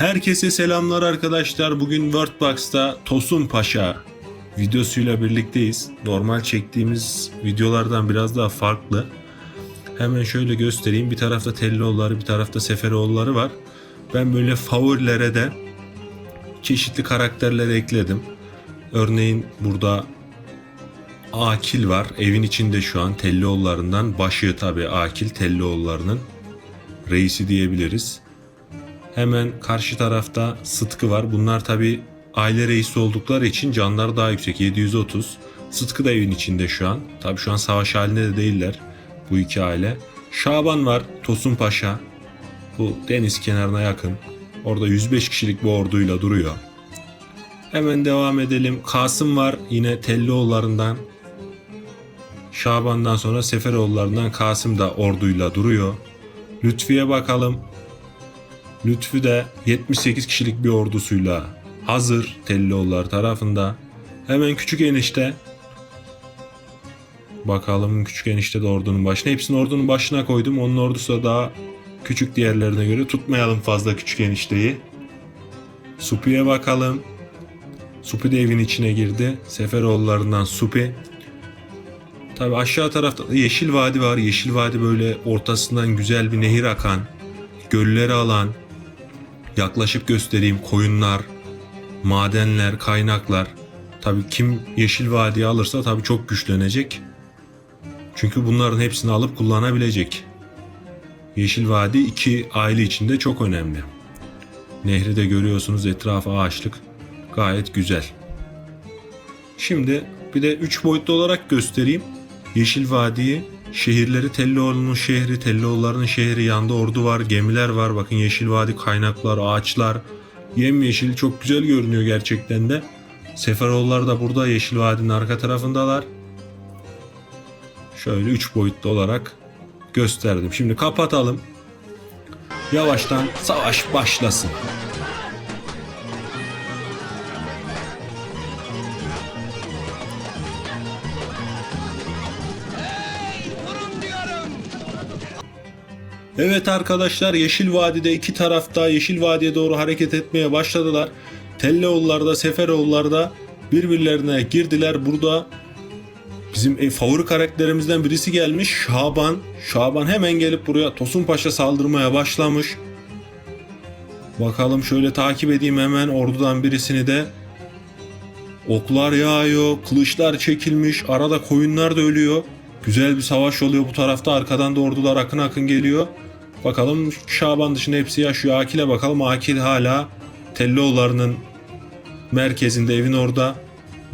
Herkese selamlar arkadaşlar. Bugün Wordbox'ta Tosun Paşa videosuyla birlikteyiz. Normal çektiğimiz videolardan biraz daha farklı. Hemen şöyle göstereyim. Bir tarafta Tellioğulları, bir tarafta Seferoğulları var. Ben böyle favorilere de çeşitli karakterleri ekledim. Örneğin burada Akil var. Evin içinde şu an Tellioğullarından başı tabii Akil Tellioğullarının reisi diyebiliriz. Hemen karşı tarafta Sıtkı var. Bunlar tabi aile reisi oldukları için canları daha yüksek 730. Sıtkı da evin içinde şu an. Tabi şu an savaş halinde de değiller bu iki aile. Şaban var Tosun Paşa. Bu deniz kenarına yakın. Orada 105 kişilik bir orduyla duruyor. Hemen devam edelim. Kasım var yine Tellioğullarından. Şaban'dan sonra Seferoğullarından Kasım da orduyla duruyor. Lütfiye bakalım. Lütfü de 78 kişilik bir ordusuyla hazır Tellioğullar tarafında. Hemen küçük enişte. Bakalım küçük enişte de ordunun başına. Hepsini ordunun başına koydum. Onun ordusu da daha küçük diğerlerine göre. Tutmayalım fazla küçük enişteyi. Supi'ye bakalım. Supi de evin içine girdi. Seferoğullarından Supi. Tabi aşağı tarafta da Yeşil Vadi var. Yeşil Vadi böyle ortasından güzel bir nehir akan, gölleri alan, yaklaşıp göstereyim koyunlar, madenler, kaynaklar. Tabi kim Yeşil Vadi'yi alırsa tabi çok güçlenecek. Çünkü bunların hepsini alıp kullanabilecek. Yeşil Vadi iki aile içinde çok önemli. Nehri de görüyorsunuz etrafı ağaçlık. Gayet güzel. Şimdi bir de 3 boyutlu olarak göstereyim. Yeşil Vadi'yi şehirleri Tellioğlu'nun şehri, Tellioğulları'nın şehri yanında ordu var, gemiler var. Bakın Yeşil Vadi kaynaklar, ağaçlar, yemyeşil çok güzel görünüyor gerçekten de. Seferoğullar da burada Yeşil Vadi'nin arka tarafındalar. Şöyle 3 boyutlu olarak gösterdim. Şimdi kapatalım. Yavaştan savaş başlasın. Evet arkadaşlar Yeşil Vadi'de iki tarafta Yeşil Vadi'ye doğru hareket etmeye başladılar. Telleoğullar da Seferoğullar da birbirlerine girdiler. Burada bizim e, favori karakterimizden birisi gelmiş Şaban. Şaban hemen gelip buraya Tosun Paşa saldırmaya başlamış. Bakalım şöyle takip edeyim hemen ordudan birisini de. Oklar yağıyor, kılıçlar çekilmiş, arada koyunlar da ölüyor. Güzel bir savaş oluyor bu tarafta. Arkadan da ordular akın akın geliyor. Bakalım Şaban dışında hepsi yaşıyor. Akil'e bakalım. Akil hala Tellioğulları'nın merkezinde evin orada.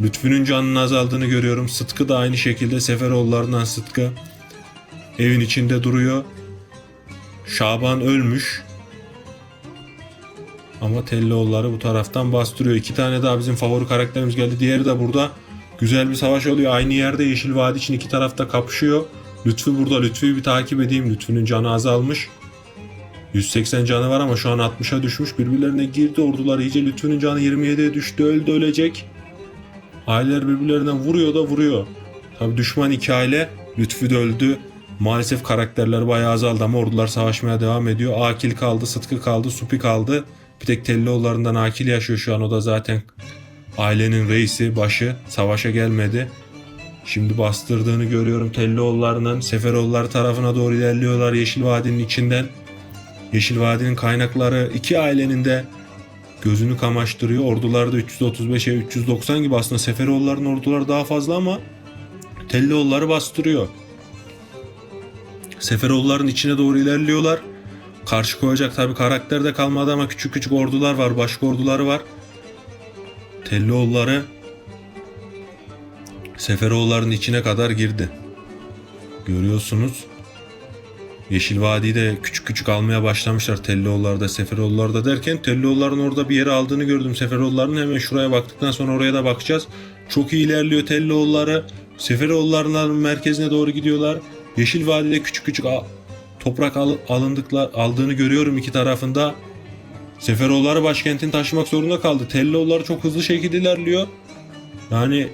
Lütfü'nün canının azaldığını görüyorum. Sıtkı da aynı şekilde Seferoğullarından Sıtkı. Evin içinde duruyor. Şaban ölmüş. Ama Tellioğulları bu taraftan bastırıyor. İki tane daha bizim favori karakterimiz geldi. Diğeri de burada. Güzel bir savaş oluyor. Aynı yerde Yeşil Vadi için iki tarafta kapışıyor. Lütfü burada. Lütfü'yü bir takip edeyim. Lütfü'nün canı azalmış. 180 canı var ama şu an 60'a düşmüş. Birbirlerine girdi ordular. İyice Lütfü'nün canı 27'ye düştü. Öldü ölecek. Aileler birbirlerine vuruyor da vuruyor. Tabi düşman iki aile. Lütfü de öldü. Maalesef karakterler bayağı azaldı ama ordular savaşmaya devam ediyor. Akil kaldı, Sıtkı kaldı, Supi kaldı. Bir tek Tellioğullarından Akil yaşıyor şu an. O da zaten ailenin reisi, başı savaşa gelmedi. Şimdi bastırdığını görüyorum Tellioğullarının. Seferoğulları tarafına doğru ilerliyorlar Yeşil Vadi'nin içinden. Yeşil Vadi'nin kaynakları iki ailenin de gözünü kamaştırıyor. Ordular da 335'e 390 gibi aslında Seferoğulların orduları daha fazla ama Tellioğulları bastırıyor. Seferoğulların içine doğru ilerliyorlar. Karşı koyacak tabi karakter de kalmadı ama küçük küçük ordular var, başka orduları var. Tellioğulları Seferoğulların içine kadar girdi. Görüyorsunuz. Yeşil Vadi'yi de küçük küçük almaya başlamışlar Tellioğulları da Seferoğulları da derken Tellioğulların orada bir yere aldığını gördüm. Seferoğulların hemen şuraya baktıktan sonra oraya da bakacağız. Çok iyi ilerliyor Tellioğulları. Seferoğullarının merkezine doğru gidiyorlar. Yeşil Vadi'de küçük küçük toprak al- alındıkla aldığını görüyorum iki tarafında. Seferoğulları başkentin taşımak zorunda kaldı. Tellioğulları çok hızlı şekilde ilerliyor. Yani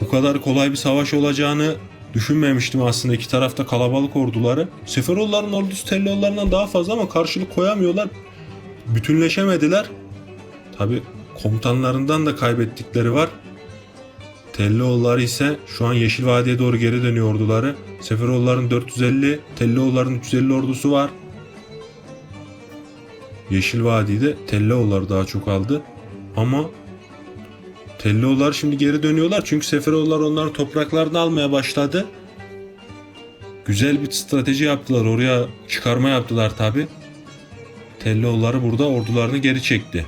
bu kadar kolay bir savaş olacağını düşünmemiştim aslında iki tarafta kalabalık orduları. Seferoğulların ordusu Tellioğullarından daha fazla ama karşılık koyamıyorlar. bütünleşemediler. Tabi komutanlarından da kaybettikleri var. Tellioğulları ise şu an Yeşil Vadi'ye doğru geri dönüyor orduları. Seferoğulların 450, Tellioğulların 350 ordusu var. Yeşil Vadi'de Tellioğullar daha çok aldı. Ama Tellioğullar şimdi geri dönüyorlar çünkü Seferoğullar onların topraklarını almaya başladı. Güzel bir strateji yaptılar. Oraya çıkarma yaptılar tabi. Tellioğulları burada ordularını geri çekti.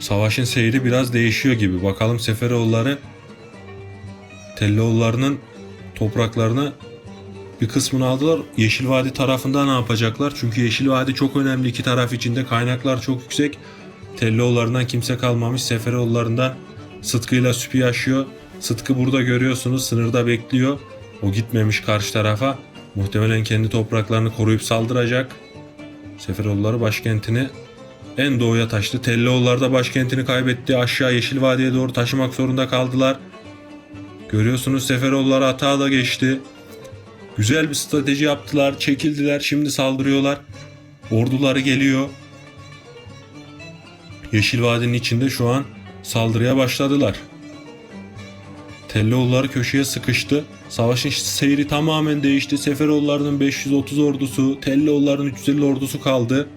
Savaşın seyri biraz değişiyor gibi. Bakalım Seferoğulları Tellioğullarının topraklarını bir kısmını aldılar. Yeşil Vadi tarafında ne yapacaklar? Çünkü Yeşil Vadi çok önemli iki taraf içinde. Kaynaklar çok yüksek. Tellioğullarından kimse kalmamış. Seferoğullarından Sıtkı'yla Süpi yaşıyor. Sıtkı burada görüyorsunuz sınırda bekliyor. O gitmemiş karşı tarafa. Muhtemelen kendi topraklarını koruyup saldıracak. Seferoğulları başkentini en doğuya taştı. Tellioğullar da başkentini kaybetti. Aşağı Yeşil Vadi'ye doğru taşımak zorunda kaldılar. Görüyorsunuz Seferoğulları hata da geçti. Güzel bir strateji yaptılar. Çekildiler. Şimdi saldırıyorlar. Orduları geliyor. Yeşil Vadi'nin içinde şu an saldırıya başladılar. Tellioğulları köşeye sıkıştı. Savaşın seyri tamamen değişti. Seferoğullarının 530 ordusu, Tellioğulların 350 ordusu kaldı.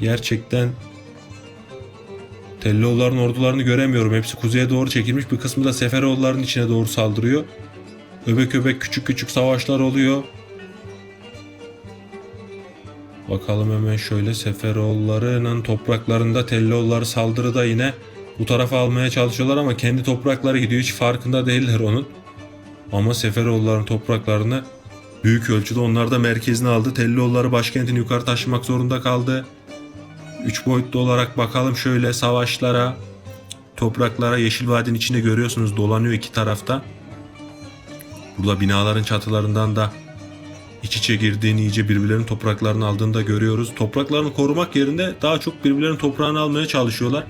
Gerçekten Tellioğulların ordularını göremiyorum. Hepsi kuzeye doğru çekilmiş. Bir kısmı da Seferoğulların içine doğru saldırıyor. Öbek öbek küçük küçük savaşlar oluyor. Bakalım hemen şöyle Seferoğullarının topraklarında Tellioğulları saldırıda yine bu tarafa almaya çalışıyorlar ama kendi toprakları gidiyor. Hiç farkında değiller onun. Ama Seferoğulların topraklarını büyük ölçüde onlar da merkezine aldı. Tellioğulları başkentini yukarı taşımak zorunda kaldı. Üç boyutlu olarak bakalım şöyle savaşlara, topraklara Yeşil Vadi'nin içinde görüyorsunuz dolanıyor iki tarafta. Burada binaların çatılarından da iç içe girdiğini iyice birbirlerinin topraklarını aldığını da görüyoruz. Topraklarını korumak yerine daha çok birbirlerinin toprağını almaya çalışıyorlar.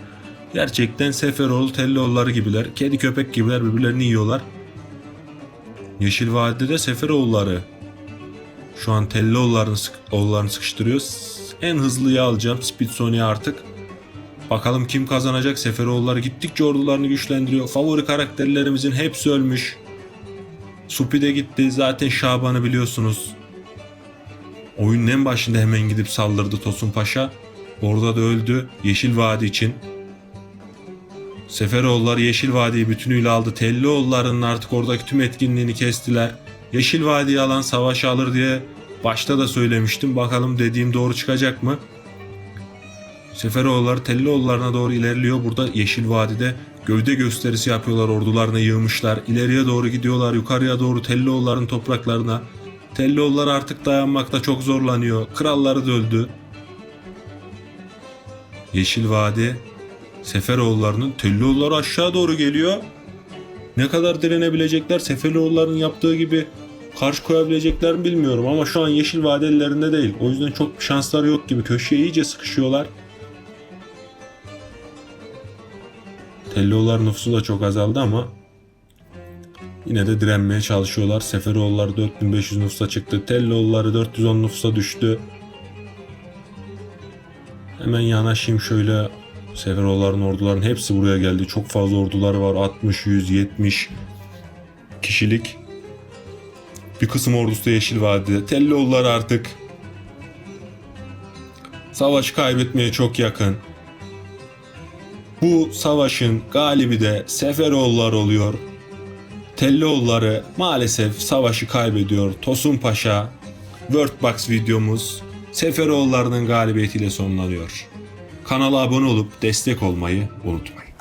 Gerçekten Seferoğlu, Tellioğulları gibiler. Kedi köpek gibiler birbirlerini yiyorlar. Yeşil Vadi'de Seferoğulları şu an Tellioğullarını sık, oğullarını sıkıştırıyor. En hızlıyı alacağım Speedsonic artık. Bakalım kim kazanacak. Seferoğulları gittikçe ordularını güçlendiriyor. Favori karakterlerimizin hepsi ölmüş. Supi de gitti. Zaten Şaban'ı biliyorsunuz. Oyunun en başında hemen gidip saldırdı Tosun Paşa. Orada da öldü. Yeşil Vadi için. Seferoğulları Yeşil Vadi'yi bütünüyle aldı. Tellioğullarının artık oradaki tüm etkinliğini kestiler. Yeşil Vadi'yi alan savaşı alır diye başta da söylemiştim. Bakalım dediğim doğru çıkacak mı? Seferoğulları Tellioğullarına doğru ilerliyor. Burada Yeşil Vadi'de gövde gösterisi yapıyorlar. Ordularına yığmışlar. İleriye doğru gidiyorlar. Yukarıya doğru Tellioğulların topraklarına. Tellioğullar artık dayanmakta çok zorlanıyor. Kralları da öldü. Yeşil Vadi Seferoğullarının Tellioğulları aşağı doğru geliyor. Ne kadar direnebilecekler Seferoğulların yaptığı gibi karşı koyabilecekler mi bilmiyorum ama şu an Yeşil Vadi ellerinde değil. O yüzden çok bir şansları yok gibi. Köşeye iyice sıkışıyorlar. Tellioğullar nüfusu da çok azaldı ama yine de direnmeye çalışıyorlar. Seferoğulları 4500 nüfusa çıktı. Tellioğulları 410 nüfusa düştü. Hemen yanaşayım şöyle. Seferoğulların orduların hepsi buraya geldi. Çok fazla orduları var. 60, 100, 70 kişilik. Bir kısım ordusu da Yeşil Vadi'de. Tellioğullar artık savaşı kaybetmeye çok yakın. Bu savaşın galibi de Seferoğullar oluyor. Tellioğulları maalesef savaşı kaybediyor. Tosun Paşa Wordbox videomuz Seferoğullarının galibiyetiyle sonlanıyor. Kanala abone olup destek olmayı unutmayın.